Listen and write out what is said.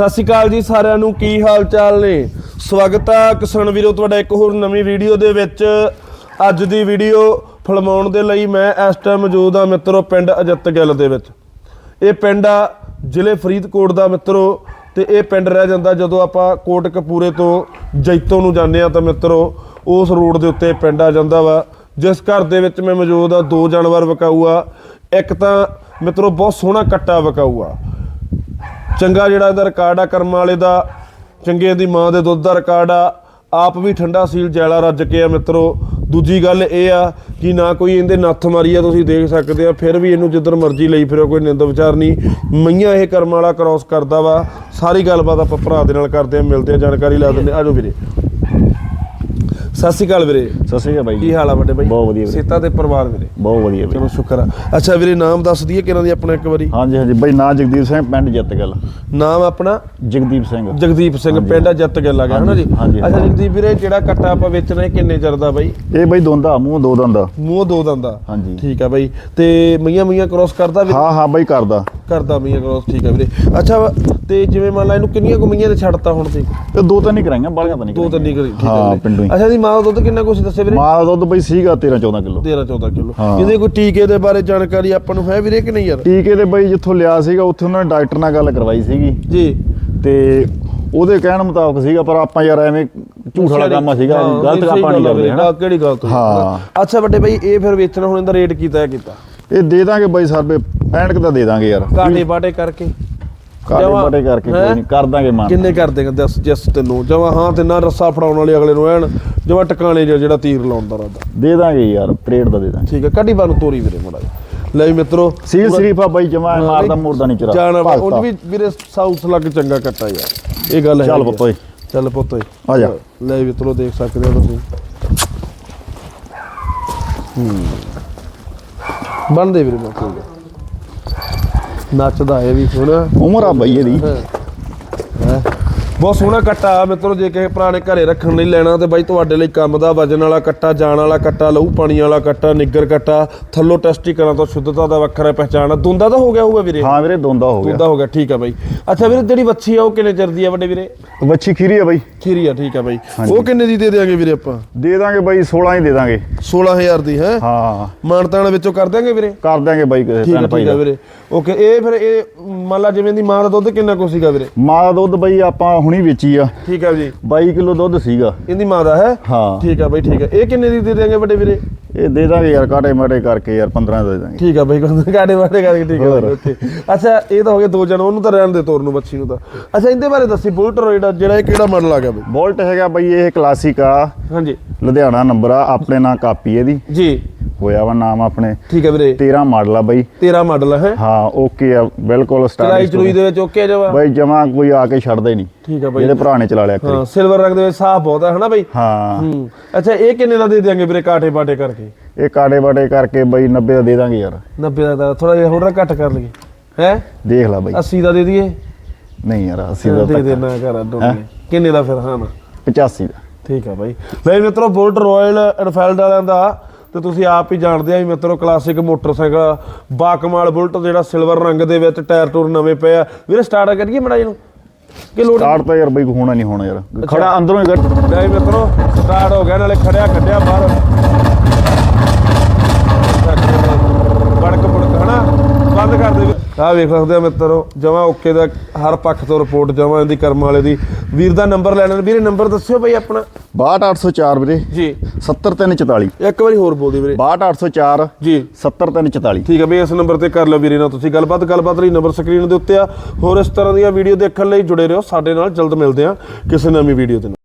ਸਤਿ ਸ਼੍ਰੀ ਅਕਾਲ ਜੀ ਸਾਰਿਆਂ ਨੂੰ, ਕੀ ਹਾਲ ਚਾਲ ਨੇ? ਸਵਾਗਤ ਆ ਕਿਸਾਨ ਵੀਰੋ, ਤੁਹਾਡਾ ਇੱਕ ਹੋਰ ਨਵੀਂ ਵੀਡੀਓ ਦੇ ਵਿੱਚ। ਅੱਜ ਦੀ ਵੀਡੀਓ ਫਿਲਮਾਉਣ ਦੇ ਲਈ ਮੈਂ ਇਸ ਟਾਈਮ ਮੌਜੂਦ ਆ ਮਿੱਤਰੋ, ਪਿੰਡ ਅਜਿੱਤ ਗਿੱਲ ਦੇ ਵਿੱਚ। ਇਹ ਪਿੰਡ ਆ ਜ਼ਿਲ੍ਹੇ ਫਰੀਦਕੋਟ ਦਾ ਮਿੱਤਰੋ ਤੇ ਇਹ ਪਿੰਡ ਰਹਿ ਜਾਂਦਾ ਜਦੋਂ ਆਪਾਂ ਕੋਟ ਕਪੂਰੇ ਤੋਂ ਜੈਤੋ ਨੂੰ ਜਾਂਦੇ ਆ ਤਾਂ ਮਿੱਤਰੋ, ਉਸ ਰੋਡ ਦੇ ਉੱਤੇ ਪਿੰਡ ਆ ਜਾਂਦਾ ਵਾ। ਜਿਸ ਘਰ ਦੇ ਵਿੱਚ ਮੈਂ ਮੌਜੂਦ ਆ ਦੋ ਜਾਨਵਰ ਵਿਕਾਊ ਆ। ਇੱਕ ਤਾਂ ਮਿੱਤਰੋ ਬਹੁਤ ਸੋਹਣਾ ਕੱਟਾ ਵਿਕਾਊ ਆ। ਚੰਗਾ ਜਿਹੜਾ ਇਹਦਾ ਰਿਕਾਰਡ ਆ, ਕਰਮ ਵਾਲੇ ਦਾ ਚੰਗੇ ਦੀ ਮਾਂ ਦੇ ਦੁੱਧ ਦਾ ਰਿਕਾਰਡ ਆ, ਆਪ ਵੀ ਠੰਡਾ ਸੀਲ ਜੈਲਾ ਰੱਜ ਕੇ ਆ ਮਿੱਤਰੋ। ਦੂਜੀ ਗੱਲ ਇਹ ਆ ਕਿ ਨਾ ਕੋਈ ਇਹਦੇ ਨੱਥ ਮਾਰੀ ਆ, ਤੁਸੀਂ ਦੇਖ ਸਕਦੇ ਆ, ਫਿਰ ਵੀ ਇਹਨੂੰ ਜਿੱਧਰ ਮਰਜ਼ੀ ਲਈ ਫਿਰੋ, ਕੋਈ ਨਿੰਦ ਵਿਚਾਰ ਨਹੀਂ। ਮਈਆਂ ਇਹ ਕਰਮ ਵਾਲਾ ਕ੍ਰਾਸ ਕਰਦਾ ਵਾ। ਸਾਰੀ ਗੱਲਬਾਤ ਆਪਾਂ ਭਰਾ ਦੇ ਨਾਲ ਕਰਦੇ ਆ, ਮਿਲਦੇ ਆ, ਜਾਣਕਾਰੀ ਲੈ ਦਿੰਦੇ ਆਜੋ ਵੀਰੇ। ਸਤਿ ਸ਼੍ਰੀ ਅਕਾਲ ਵੀਰੇ। ਸਤਿ ਸ਼੍ਰੀ ਅਕਾਲ ਬਾਈ ਕੀ ਹਾਲ ਆ ਵੱਡੇ ਬਾਈ? ਬਹੁਤ ਵਧੀਆ ਵੀਰੇ। ਸੀਤਾ ਤੇ ਪਰਿਵਾਰ ਵੀਰੇ। ਬਹੁਤ ਵਧੀਆ ਬਾਈ ਚਲੋ ਸ਼ੁਕਰ ਆ। ਅੱਛਾ ਵੀਰੇ ਨਾਮ ਦੱਸ ਦਈਏ ਕਿਹਨਾਂ ਦੀ ਆਪਣਾ ਇੱਕ ਵਾਰੀ? ਹਾਂਜੀ ਹਾਂਜੀ। ਬਾਈ ਨਾਂ ਜਗਦੀਪ ਸਿੰਘ ਪਿੰਡ ਜਿੱਤਗਲ। ਨਾਮ ਆਪਣਾ? ਜਗਦੀਪ ਸਿੰਘ। ਜਗਦੀਪ ਸਿੰਘ। ਪਿੰਡ ਜੱਤ ਗੱਲ ਆ ਗਿਆ ਹਨਾ ਜੀ? ਹਾਂਜੀ, ਹਾਂਜੀ, ਅੱਛਾ ਹਾਂ। ਜਗਦੀਪ ਵੀਰੇ ਜਿਹੜਾ ਕੱਟਾ ਆਪਾਂ ਵੇਚਣਾ ਇਹ ਕਿੰਨੇ ਚਿਰ ਦਾ ਬਾਈ? ਇਹ ਬਾਈ ਦੋਂਦਾ ਮੂੰਹ ਦੋ ਦੰਦਾ। ਮੂੰਹ ਦੋ ਦੰਦਾ। ਹਾਂਜੀ। ਠੀਕ ਆ ਬਾਈ। ਤੇ ਮਈਆਂ ਮਈਆਂ ਕ੍ਰੋਸ ਕਰਦਾ ਵੀਰੇ? ਹਾਂ ਹਾਂ ਬਾਈ ਕਰਦਾ। ਕਰਦਾ ਮਈਆਂ ਕ੍ਰੋਸ ਠੀਕ ਆ ਵੀਰੇ। ਅੱਛਾ ਵਾ, ਤੇ ਜਿਵੇਂ ਮੰਨ ਲਾ ਇਹਨੂੰ ਕਿੰਨੀਆਂ ਕੁ ਮਈਆਂ ਤੇ ਛੱਡਤਾ ਹੁਣ ਤੇ? ਦੋ ਤਾਂ ਨਹੀਂ ਕਰਾਈਆਂ ਬਾਲੀਆਂ ਤਾਂ ਨਹੀਂ ਦੋ ਤਿੰਨ ਹੀ ਕਰੀ ਠੀਕ ਆ ਹਾਂ ਵੀਰੇ। ਪਿੰਡੋਂ ਹੀ। ਅੱਛਾ ਦੀ ਮਾਂ ਦਾ ਦੁੱਧ ਕਿੰਨਾ ਕੁਛ ਦੱਸੇ ਵੀਰੇ? ਮਾਂ ਦਾ ਦੁੱਧ ਬਾਈ ਸੀਗਾ 13 14 ਕਿਲੋ। 13 14 ਕਿਲੋ। ਹਾਂ। ਇਹਦੇ ਕੋਈ ਟੀਕੇ ਦੇ ਬਾਰੇ ਜਾਣਕਾਰੀ ਆਪਾਂ ਨੂੰ ਹੈ ਵੀਰੇ ਕਿ ਨਹੀਂ ਯਾਰ? ਟੀਕੇ ਦੇ ਬਾਈ ਜਿੱਥੋਂ ਲਿਆ ਸੀਗਾ ਉੱਥੇ ਉਹਨਾਂ ਨੇ ਡਾਕਟਰ ਨਾਲ ਗੱਲ ਕਰਵਾਈ ਸੀਗੀ। ਜੀ। ਤੇ ਉਹਦੇ ਕਹਿਣ ਮੁਤਾਬਕ ਸੀਗਾ ਪਰ ਆਪਾਂ ਯਾਰ ਐਵੇਂ ਝੂਠ ਵਾਲਾ ਕੰਮ ਸੀਗਾ ਹਾਂ, ਗਲਤ ਸਹੀ ਆਪਾਂ ਨਹੀਂ ਗੱਲ ਆ ਕਰਦੇ ਹਨਾ ਕਿਹੜੀ ਗੱਲ ਤੋਂ ਹਾਂ। ਅੱਛਾ ਵੱਡੇ ਬਾਈ ਇਹ ਫਿਰ ਵੇਚਣਾ ਹੁਣ ਇਹਦਾ ਰੇਟ ਕੀਤਾ ਹੈ ਕੀਤਾ। ਇਹ ਦੇ ਦਾਂਗੇ ਬਾਈ ਸਰਵੇ 65 ਕੁ ਦਾ ਦੇ ਦਾਂਗੇ ਯਾਰ। ਕਾਟੇ ਬਾਟੇ ਕਰਕੇ। ਕਾਟੇ ਜਮਾਂ- ਬਾਟੇ ਕਰਕੇ ਹੈਂ? ਕੋਈ ਨਹੀਂ ਕਰ ਦਾਂਗੇ ਮਾਨ। ਕਿੰਨੇ ਕਰ ਦੇਗਾ ਦੱਸ ਜਸ ਤੈਨੂੰ ਜਵਾ ਹਾਂ ਤੇ ਨਾ ਰੱਸਾ ਫੜਾਉਣ ਵਾਲੇ ਅਗਲੇ ਨੂੰ ਐਨ ਜਵਾ ਟਿਕਾਣੇ ਜਿਹਾ ਜਿਹੜਾ ਤੀਰ ਲਾਉਣ ਦਾ ਰਾਦਾ। ਦੇ ਦਾਂਗੇ ਯਾਰ ਪਰੇਡ ਦਾ ਦੇ ਦਾਂਗੇ। ਠੀਕ ਹੈ ਕੱਢੀ ਬਾਨੂੰ ਤੋਰੀ ਵੀਰੇ ਮੜਾ ਲੈ ਵੀ ਮਿੱਤਰੋ ਸੀਲ ਸ਼ਰੀਫਾ ਬਾਈ ਜਮਾ ਮਾਰਦਾ ਮੂਰਦਾ ਨਹੀਂ ਚਰਾ ਜਾਣਾ ਉਹ ਵੀ ਵੀਰੇ ਸਾਊਥ ਲੱਗ ਚੰਗਾ ਕੱਟਾ ਯਾਰ। ਇਹ ਗੱਲ ਹੈ ਚੱਲ ਪੁੱਤ ਓਏ। ਚੱਲ ਪੁੱਤ ਓਏ। ਆ ਜਾ। ਲੈ ਵੀ ਮਿੱਤਰੋ ਦੇਖ ਸਕਦੇ ਹੋ ਤੁਸੀਂ। ਹੂੰ। ਬੰਦੇ ਵੀਰੇ ਮੈਂ ਕੋਈ ਗੱਲ। ਨੱਚਦਾ ਹੈ ਵੀ ਹੁਣ ਉਮਰ ਆ ਬਾਈ ਇਹਦੀ ਹੈਂ। ਬਹੁਤ ਸੋਹਣਾ ਕੱਟਾ ਆ ਮਿੱਤਰੋ ਜੇ ਕਿਸੇ ਭਰਾ ਨੇ ਘਰੇ ਰੱਖਣ ਲਈ ਲੈਣਾ ਤੇ ਬਾਈ ਤੁਹਾਡੇ ਲਈ ਕੰਮ ਦਾ ਵਜਨ ਵਾਲਾ ਕੱਟਾ ਜਾਣ ਵਾਲਾ ਕੱਟਾ ਲਹੂ ਪਾਣੀ ਵਾਲਾ ਕੱਟਾ ਨਿੱਗਰ ਕੱਟਾ ਥੱਲੋਂ ਟੈਸਟੀ ਕਰਾਂ ਤੋਂ ਸ਼ੁੱਧਤਾ ਦਾ ਵੱਖਰਾ ਪਹਿਚਾਣ ਆ। ਦੁੰਦਾ ਤਾਂ ਹੋ ਗਿਆ ਹੋਊਗਾ ਵੀਰੇ? ਹਾਂ ਵੀਰੇ ਦੋਂਦਾ ਹੋ ਗਿਆ। ਦੁੰਦਾ ਹੋ ਗਿਆ ਠੀਕ ਆ ਬਾਈ। ਅੱਛਾ ਵੀਰੇ ਜਿਹੜੀ ਵੱਛੀ ਆ ਉਹ ਕਿੰਨੇ ਚਿਰ ਦੀ ਆ ਵੱਡੇ ਵੀਰੇ? ਵੱਛੀ ਖੀਰੀ ਆ ਬਾਈ। ਖੀਰੀ ਆ ਠੀਕ ਆ ਬਾਈ। ਉਹ ਕਿੰਨੇ ਦੀ ਦੇ ਦੇਾਂਗੇ ਵੀਰੇ ਆਪਾਂ? ਦੇ ਦਾਂਗੇ ਬਾਈ 16 ਹੀ ਦੇ ਦਾਂਗੇ। 16000 ਦੀ ਹੈ? ਹਾਂ। ਮਾਨਤਾਨ ਵਿੱਚੋਂ ਕਰ ਦਿਆਂਗੇ ਵੀਰੇ? ਕਰ ਦਾਂਗੇ ਬਾਈ ਕਿਸੇ ਠੀਕ ਆ ਭੈਣ ਭਾਈ ਦਾ। ਵੀਰੇ। ਓਕੇ ਇਹ ਫਿਰ ਇਹ ਮੰਨ ਲਾ ਜਿਵੇਂ ਦੀ ਮਾਂ ਦਾ ਦੁੱਧ ਕਿੰਨਾ ਕੁ ਸੀਗਾ ਵੀਰੇ? ਮਾਂ ਦਾ ਦੁੱਧ ਬਾਈ ਆਪਾਂ ਹੁਣੀ ਵੇਚੀ ਆ। ਠੀਕ ਆ ਜੀ। 22 ਕਿਲੋ ਦੁੱਧ ਸੀਗਾ। ਇਹਦੀ ਮਾਂ ਦਾ ਹੈ? ਹਾਂ। ਠੀਕ ਆ ਬਾਈ ਠੀਕ ਆ। ਇਹ ਕਿੰਨੇ ਦੀ ਦੇ ਦੇਾਂਗੇ ਵੱਡੇ ਵੀਰੇ? ਇਹ ਦੇ ਦਾਂਗੇ ਯਾਰ ਕਾਟੇ ਮਾਟੇ ਕਰਕੇ ਯਾਰ 15 ਦੇ ਦਾਂਗੇ। ਠੀਕ ਆ ਬਾਈ ਗਾੜੇ ਵਾੜੇ ਕਰਕੇ ਠੀਕ ਆ ਹੋਰ। ਬਾਈ, ਓਕੇ। ਅੱਛਾ ਇਹ ਤਾਂ ਹੋ ਗਏ ਦੋ ਜਣ ਉਹਨੂੰ ਤਾਂ ਰਹਿਣ ਦੇ ਤੋਰ ਨੂੰ ਬੱਚੀ ਨੂੰ ਤਾਂ। ਅੱਛਾ ਇਹਦੇ ਬਾਰੇ ਦੱਸੀ ਬੁਲਟ ਰੋਇਡਾ ਜਿਹੜਾ ਇਹ ਕਿਹੜਾ ਮਾਡਲ ਆ ਗਿਆ ਬਾਈ? ਬੋਲਟ ਹੈਗਾ ਬਾਈ ਇਹ ਕਲਾਸਿਕ ਆ। ਹਾਂਜੀ। ਲੁਧਿਆਣਾ ਨੰਬਰ ਆ ਆਪਣੇ ਨਾਂ ਕਾਪੀ ਇਹਦੀ। ਜੀ। ਹੋਇਆ ਵਾ ਨਾਮ ਆਪਣੇ। ਠੀਕ ਆ ਵੀਰੇ। 13 ਮਾਡਲ ਆ ਬਾਈ। 13 ਮਾਡਲ ਹੈ? ਹਾਂ ਓਕੇ ਆ ਬਿਲਕੁਲ ਚਲਾਈ ਚਲੂਈ ਸਟਾਰਟ ਦੇ ਵਿੱਚ ਓਕੇ ਜਵਾ ਬਾਈ ਜਮਾ ਕੋਈ ਆ ਕੇ ਛੱਡਦਾ ਹੀ ਨਹੀਂ। ਠੀਕ ਆ ਬਾਈ। ਜਿਹੜੇ ਭਰਾ ਨੇ ਚਲਾ ਲਿਆ ਹਾਂ ਕਰੀ ਸਿਲਵਰ ਰੰਗ ਦੇ ਵਿੱਚ ਸਾਫ਼ ਬਹੁਤ ਹੈ ਹਨਾ ਬਾਈ? ਹਾਂ। ਹੂੰ। ਅੱਛਾ ਇਹ ਕਿੰਨੇ ਦਾ ਦੇ ਦਿਆਂਗੇ ਵੀਰੇ ਕਾਟੇ ਬਾਟੇ ਕਰਕੇ? ਇਹ ਕਾਟੇ ਬਾਟੇ ਕਰਕੇ ਬਾਈ 90 ਦਾ ਦੇ ਦਾਂਗੇ ਯਾਰ। 90 ਦਾ ਥੋੜਾ ਜਿਹਾ ਹੋਰ ਘੱਟ ਕਰ ਲਈਏ। ਹੈ? ਦੇਖ ਲੈ ਬਾਈ। 80 ਦਾ ਦੇ ਦਈਏ? ਨਹੀਂ ਯਾਰ 80 ਦਾ ਦੇ ਦੇਣਾ ਘਰ ਡੋਲੇ ਕਿੰਨੇ ਦਾ ਫਿਰ? ਹਾਂ ਨਾ। 85 ਦਾ। ਠੀਕ ਆ ਬਾਈ। ਲੈ ਮਿੱਤਰੋ ਬੁਲਟ ਰਾਇਲ ਐਨਫੀਲਡ ਵਾਲਿਆਂ ਦਾ ਤੇ ਤੁਸੀਂ ਆਪ ਹੀ ਜਾਣਦੇ ਆ ਵੀ ਮਿੱਤਰੋ ਕਲਾਸਿਕ ਮੋਟਰਸਾਈਕਲ ਬਾਕਮਾਲ ਬੁਲਟ ਜਿਹੜਾ ਸਿਲਵਰ ਰੰਗ ਦੇ ਵਿੱਚ ਟਾਇਰ ਟੂਰ ਨਵੇਂ ਪਏ ਆ। ਵੀਰੇ ਸਟਾਰਟ ਕਰੀਏ ਮੜਾ ਇਹਨੂੰ? ਕਿ ਲੋਡ ਸਟਾਰਟ ਤਾਂ ਯਾਰ ਬਾਈ ਹੋਣਾ ਨਹੀਂ ਹੋਣਾ ਯਾਰ। ਖੜਾ ਅੰਦਰੋਂ ਹੀ ਗੱਡ ਲੈ ਮਿੱਤਰੋ ਸਟਾਰਟ ਹੋ ਗਿਆ ਨਾਲੇ ਖੜਿਆ ਕੱਢਿਆ ਬਾਹਰ। ਬੜਕ ਬੜਕ ਹਨਾ? ਬੰਦ ਕਰ ਦੇ। ਆ ਵੇਖ ਸਕਦੇ ਆ ਮਿੱਤਰੋ ਜਮਾ ਓਕੇ ਦਾ ਹਰ ਪੱਖ ਤੋਂ ਰਿਪੋਰਟ ਜਮਾ ਇਹਦੀ ਕਰਮ ਵਾਲੇ ਦੀ। ਵੀਰ ਦਾ ਨੰਬਰ ਲੈਣਾ। ਵੀਰੇ ਨੰਬਰ ਦੱਸਿਓ ਬਈ ਆਪਣਾ। 62804 ਵੀਰੇ। ਜੀ। 70344 ਇੱਕ ਵਾਰੀ ਹੋਰ ਬੋਲ ਦਿਓ ਵੀਰੇ। 62804 ਜੀ। 70344 ਠੀਕ ਹੈ ਬਈ ਇਸ ਨੰਬਰ ਤੇ ਕਰ ਲਓ ਵੀਰੇ ਨਾਲ ਤੁਸੀਂ ਗੱਲਬਾਤ। ਗੱਲਬਾਤ ਲਈ ਨੰਬਰ ਸਕਰੀਨ ਦੇ ਉੱਤੇ ਆ। ਹੋਰ ਇਸ ਤਰ੍ਹਾਂ ਦੀਆਂ ਵੀਡੀਓ ਦੇਖਣ ਲਈ ਜੁੜੇ ਰਹੋ। ਸਾਡੇ ਨਾਲ ਜਲਦ ਮਿਲਦੇ ਆ ਕਿਸੇ ਨਵੀਂ ਵੀਡੀਓ ਦੇ ਨਾਲ।